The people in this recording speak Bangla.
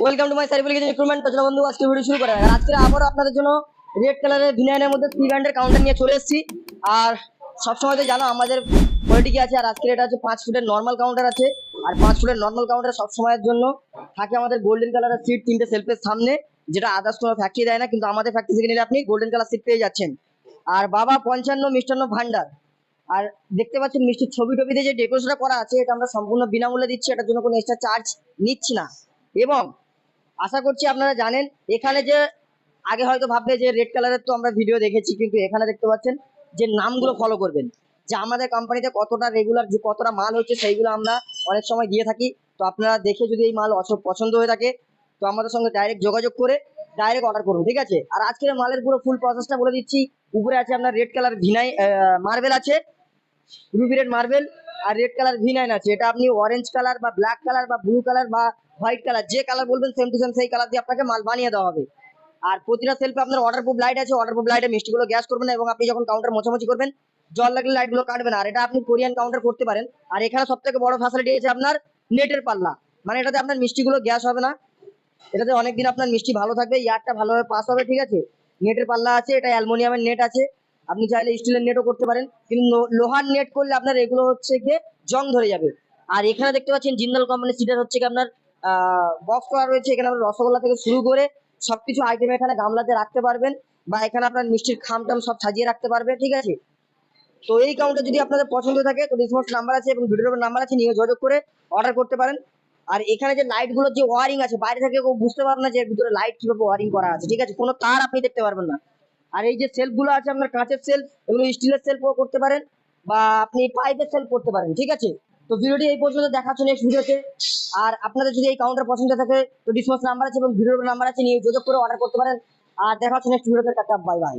Welcome to my survival kitchen recruitment তো বন্ধু, আজকে ভিডিও শুরু করা আজকে আবারও আপনাদের জন্য রেড কালারের ভিনাইনের মধ্যে থ্রি ব্র্যান্ডের কাউন্টার নিয়ে চলে এসেছি। আর সবসময় তো জানো, আমাদের কোয়ালিটি আছে, আর আজকে এটা হচ্ছে পাঁচ ফুটের নর্মাল কাউন্টার আছে। আর পাঁচ ফুটের নর্মাল কাউন্টার সবসময়ের জন্য থাকে আমাদের গোল্ডেন কালারের সিট তিনটে সেলফের সামনে, যেটা আদার্স কোনো ফ্যাক্টরি দেয় না, কিন্তু আমাদের ফ্যাক্টরি থেকে নিলে আপনি গোল্ডেন কালার সিট পেয়ে যাচ্ছেন। আর বাবা পঞ্চান্ন, মিষ্টান্ন ভান্ডার। আর দেখতে পাচ্ছেন মিষ্টির ছবি টবিতে যে ডেকোরেশনটা করা আছে, এটা আমরা সম্পূর্ণ বিনামূল্যে দিচ্ছি, এটার জন্য কোনো এক্সট্রা চার্জ নিচ্ছি না। এবং আশা করছি আপনারা জানেন, এখানে যে, আগে হয়তো ভাববে যে রেড কালারের তো আমরা ভিডিও দেখেছি, কিন্তু এখানে দেখতে পাচ্ছেন যে নামগুলো ফলো করবেন। যে আমাদের কোম্পানিতে কতটা রেগুলার যে কতটা মাল হচ্ছে সেইগুলো আমরা অনেক সময় দিয়ে থাকি। তো আপনারা দেখে যদি এই মাল পছন্দ হয়ে থাকে, তো আমাদের সঙ্গে ডাইরেক্ট যোগাযোগ করে ডাইরেক্ট অর্ডার করুন, ঠিক আছে? আর আজকের মালের পুরো ফুল প্রসেসটা বলে দিচ্ছি। উপরে আছে আপনার রেড কালার ভিনাই মার্বেল আছে। রুবি রেড মার্বেল আর রেড কালার ভি নাইন আছে। এটা আপনি অরেঞ্জ কালার বা ব্ল্যাক কালার বা ব্লু কালার বা হোয়াইট কালার যে কালার বলবেন সেম টু সেম সেই কালার দিয়ে আপনাকে মাল বানিয়ে দেওয়া হবে। আর প্রতিটা সেলফে আপনার অর্ডার প্রুফ লাইট আছে। অর্ডার প্রুফ লাইটে মিষ্টিগুলো গ্যাস করবেন এবং আপনি যখন কাউন্টার মোছামুছি করবেন, জল লাগলে লাইটগুলো কাটবেন আর এটা আপনি কোরিয়ান কাউন্টার করতে পারেন। আর এখানে সব থেকে বড় ফ্যাসিলিটি আছে আপনার নেটের পাল্লা। মানে এটাতে আপনার মিষ্টিগুলো গ্যাস হবে না। এটাতে অনেকদিন আপনার মিষ্টি ভালো থাকবে ইয়ারটা ভালোভাবে পাস হবে, ঠিক আছে? নেটের পাল্লা আছে, এটা অ্যালমোনিয়ামের নেট আছে। আপনি চাইলে স্টিলের নেটও করতে পারেন, কিন্তু লোহার নেট করলে আপনার এগুলো হচ্ছে গিয়ে জং ধরে যাবে। আর এখানে দেখতে পাচ্ছেন জিন্দাল কোম্পানির সিটার হচ্ছে কি আপনার বক্স করা রয়েছে, এখানে আপনার রসগোল্লা থেকে শুরু করে সবকিছু আইটেম এখানে গামলাতে রাখতে পারবেন বা এখানে আপনার মিষ্টির খাম টাম সব সাজিয়ে রাখতে পারবে, ঠিক আছে? তো এই কাউন্টার যদি আপনাদের পছন্দ থাকে, তো ডিসমাউন্ট নাম্বার আছে এবং ভিডিওর নাম্বার আছে, নিয়ে যোগাযোগ করে অর্ডার করতে পারেন। আর এখানে যে লাইটগুলোর যে ওয়ারিং আছে, বাইরে থেকে কেউ বুঝতে পারবে না যে ভিতরে লাইট কীভাবে ওয়ারিং করা আছে, ঠিক আছে? কোনো তার আপনি দেখতে পারবেন না। আর এই যে সেলফগুলো আছে আপনার কাঁচের সেলফ এগুলো স্টিলের সেলফও করতে পারেন বা আপনি পাইপের সেলফ করতে পারেন, ঠিক আছে? তো ভিডিওটি এই পর্যন্ত দেখাচ্ছ নেক্সট ভিডিওতে। আর আপনাদের যদি এই কাউন্টার পছন্দ থাকে, তো ডিসমাস নাম্বার আছে এবং ভিডিওর নাম্বার আছে, নিয়ে যোগাযোগ করে অর্ডার করতে পারেন। আর দেখা হচ্ছে নেক্সট ভিডিওতে, টাটা বাই বাই